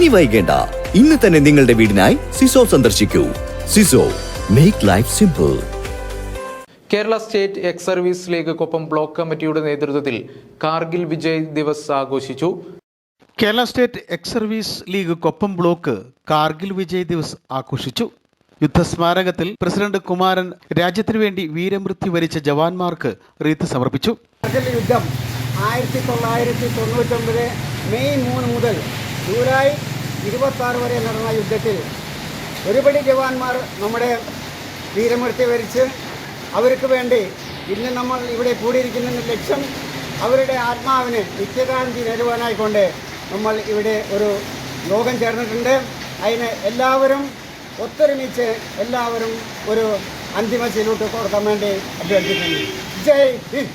ഇനി വൈകേണ്ട. ഇന്ന് തന്നെ നിങ്ങളുടെ വീടിനായി സിസോ സന്ദർശിക്കൂ. Siso make life simple Kerala state ex service league Koppam block കമ്മിറ്റിയുടെ നേതൃത്വത്തിൽ കാർഗിൽ വിജയ് ദിവസ് ആഘോഷിച്ചു. Kerala state ex service league Koppam block Kargil Vijay Diwas ആഘോഷിച്ചു. യുദ്ധസ്മാരകത്തിൽ പ്രസിഡന്റ് കുമാരൻ രാജ്യത്തിനു വേണ്ടി വീരമൃത്യു വരിച്ച ജവാന്മാർക്ക് റീത്ത് സമർപ്പിച്ചു. യുദ്ധം ആയിരത്തി തൊള്ളായിരത്തി തൊണ്ണൂറ്റൊമ്പത് മെയ് മൂന്ന് മുതൽ ജൂലൈ ഇരുപത്തി ആറ് വരെ നടന്ന യുദ്ധത്തിൽ ഒരുപടി ജവാന്മാർ നമ്മുടെ വീരമൃത്യു വരിച്ച് അവർക്ക് വേണ്ടി ഇന്ന് നമ്മൾ ഇവിടെ കൂടിയിരിക്കുന്ന ലക്ഷ്യം അവരുടെ ആത്മാവിന് നിത്യകാന്തി നേടുവാനായിക്കൊണ്ട് നമ്മൾ ഇവിടെ ഒരു യോഗം ചേർന്നിട്ടുണ്ട്. അതിന് എല്ലാവരും ഒത്തൊരുമിച്ച് എല്ലാവരും ഒരു അന്തിമ ചിലൂട്ട് കൊടുക്കാൻ വേണ്ടി അഭ്യർത്ഥിക്കുന്നു. Jai Hind.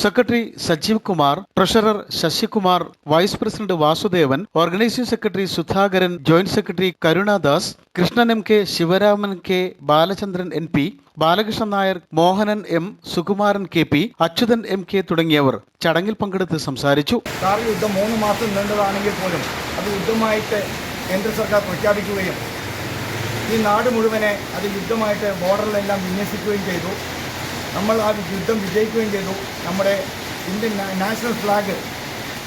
Secretary Sajeev Kumar treasurer Sasikumar vice president Vasudevan organising secretary Sudhakaran joint secretary Karunadas Krishnan M K Sivaraman K Balachandran N P Balakrishnan Nair Mohanan M Sukumaran K P Achuthan M K തുടങ്ങിയവർ ചടങ്ങിൽ പങ്കെടുത്ത് സംസാരിച്ചു. യുദ്ധം മൂന്ന് മാസം നീണ്ടതാണെങ്കിൽ പോലും അത് യുദ്ധമായിട്ട് കേന്ദ്ര സർക്കാർ പ്രഖ്യാപിക്കുകയും ഈ നാട് മുഴുവനെ അത് യുദ്ധമായിട്ട് ബോർഡറിലെല്ലാം വിന്യസിക്കുകയും ചെയ്തു. നമ്മൾ ആ യുദ്ധം വിജയിക്കുകയും ചെയ്തു. നമ്മുടെ ഇന്ത്യൻ നാഷണൽ ഫ്ലാഗ്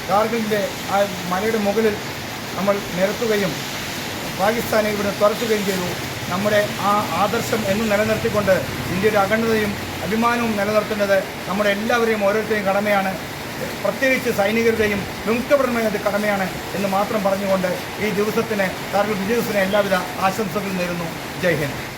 കാർഗിലിന്റെ ആ മലയുടെ മുകളിൽ നമ്മൾ നിരത്തുകയും പാകിസ്ഥാനെ ഇവിടെ തുറത്തുകയും ചെയ്തു. നമ്മുടെ ആ ആദർശം എന്നും നിലനിർത്തിക്കൊണ്ട് ഇന്ത്യയുടെ അഖണ്ഡതയും അഭിമാനവും നിലനിർത്തേണ്ടത് നമ്മുടെ എല്ലാവരെയും ഓരോരുത്തരെയും കടമയാണ്. പ്രത്യേകിച്ച് സൈനികരുടെയും വിമുക്തപരമായ കടമയാണ് എന്ന് മാത്രം പറഞ്ഞുകൊണ്ട് ഈ ദിവസത്തിന് കാർഗിൽ വിജയ ദിവസത്തിന് എല്ലാവിധ ആശംസകളും നേരുന്നു. ജയ് ഹിന്ദ്.